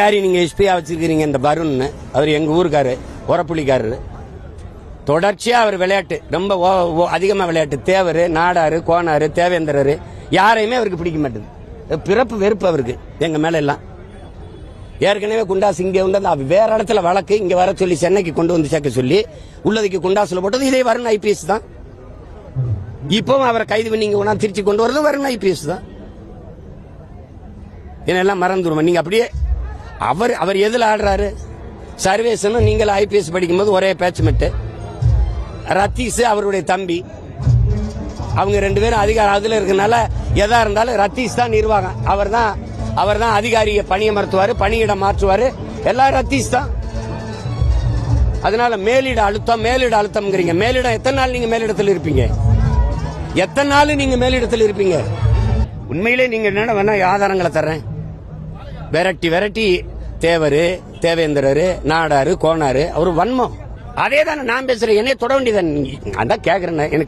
யாரி நீங்க எஸ்பியா வச்சிருக்கீங்க இந்த வருண்னு. அவர் எங்க ஊருக்காரு உரப்புள்ளிக்காரரு தொடர்ச்சியா அவர் விளையாட்டு ரொம்ப ஓ- ஓ- அதிகமா விளையாட்டு. தேவர் நாடாரு கோனாரு தேவேந்திரர் யாரையுமே அவருக்கு பிடிக்க மாட்டேது. பிறப்பு வெறுப்பு அவருக்கு எங்க மேல எல்லாம் ஏற்கனவே குண்டாஸ் இங்கே வந்து அந்த வேற இடத்துல வழக்கு இங்கே வர சொல்லி சென்னைக்கு கொண்டு வந்து சேர்க்க சொல்லி உள்ளதுக்கு குண்டாஸில் போட்டது இதே வருண் ஐபிஎஸ் தான். இப்பவும் அவரை கைது பண்ணி இங்கே திருச்சி கொண்டு வரது வருண் ஐபிஎஸ் தான். இதெல்லாம் மறந்துருமா நீங்கள் அப்படியே அவர் அவர் எதில் ஆடுறாரு? சர்வேசனும் நீங்கள் ஐபிஎஸ் படிக்கும்போது ஒரே பேட்ச்மெட்டு ரத்தீஸ் அவருடைய தம்பி. அவங்க ரெண்டு பேரும் அதிகாரம் அதில் இருக்கனால எதா இருந்தாலும் ரத்தீஸ் தான் நிர்வாகம். அவர் தான் அவர் தான் அதிகாரியை பணியமர்த்துவாரு பணியிடம் மாற்றுவார். எல்லாம் ரத்தீஸ் தான். அதனால மேலிட அழுத்தம் மேலிட அழுத்தம்ங்கிறீங்க. மேலிடம் எத்தனை நாள் நீங்க மேலிடத்தில் இருப்பீங்க? எத்தனை நாள் நீங்க மேலிடத்தில் இருப்பீங்க? உண்மையிலே நீங்க என்ன வேணா ஆதாரங்களை தர்றேன். விரட்டி விரட்டி தேவரு தேவேந்திரரு நாடாரு கோனாரு அவர் வன்மம். அதே தானே நான் பேசுறேன். என்னைய தொட வேண்டியதான் அதான் கேக்குறேன் எனக்கு